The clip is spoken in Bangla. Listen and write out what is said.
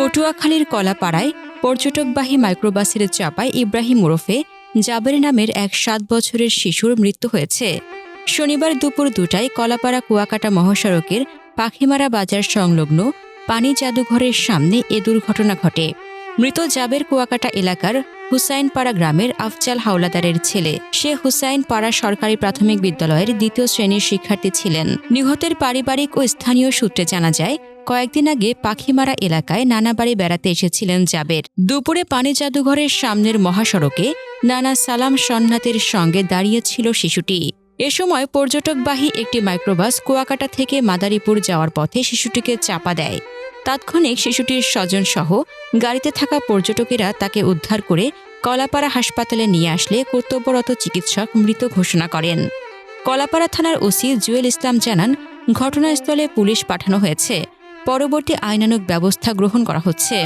পটুয়াখালীর কলাপাড়ায় পর্যটকবাহী মাইক্রোবাসের চাপায় ইব্রাহিম ওরফে জাবের নামের এক সাত বছরের শিশুর মৃত্যু হয়েছে। শনিবার দুপুর দুটায় কলাপাড়া কুয়াকাটা মহাসড়কের পাখিমারা বাজার সংলগ্ন পানি জাদুঘরের সামনে এ দুর্ঘটনা ঘটে। মৃত জাবের কুয়াকাটা এলাকার হুসাইনপাড়া গ্রামের আফজাল হাওলাদারের ছেলে। সে হুসাইনপাড়া সরকারি প্রাথমিক বিদ্যালয়ের দ্বিতীয় শ্রেণির শিক্ষার্থী ছিলেন। নিহতের পারিবারিক ও স্থানীয় সূত্রে জানা যায় কয়েকদিন আগে পাখিমারা এলাকায় নানা বাড়ি বেড়াতে এসেছিলেন জাবের। দুপুরে পানি জাদুঘরের সামনের মহাসড়কে নানা সালাম সন্ন্যাতের সঙ্গে দাঁড়িয়েছিল শিশুটি। এ সময় পর্যটকবাহী একটি মাইক্রোবাস কুয়াকাটা থেকে মাদারীপুর যাওয়ার পথে শিশুটিকে চাপা দেয়। তাৎক্ষণিক শিশুটির স্বজনসহ গাড়িতে থাকা পর্যটকেরা তাকে উদ্ধার করে কলাপাড়া হাসপাতালে নিয়ে আসলে কর্তব্যরত চিকিৎসক মৃত ঘোষণা করেন। কলাপাড়া থানার ওসি জুয়েল ইসলাম জানান, ঘটনাস্থলে পুলিশ পাঠানো হয়েছে। পরবর্তী আইনানুক ব্যবস্থা গ্রহণ করা হচ্ছে।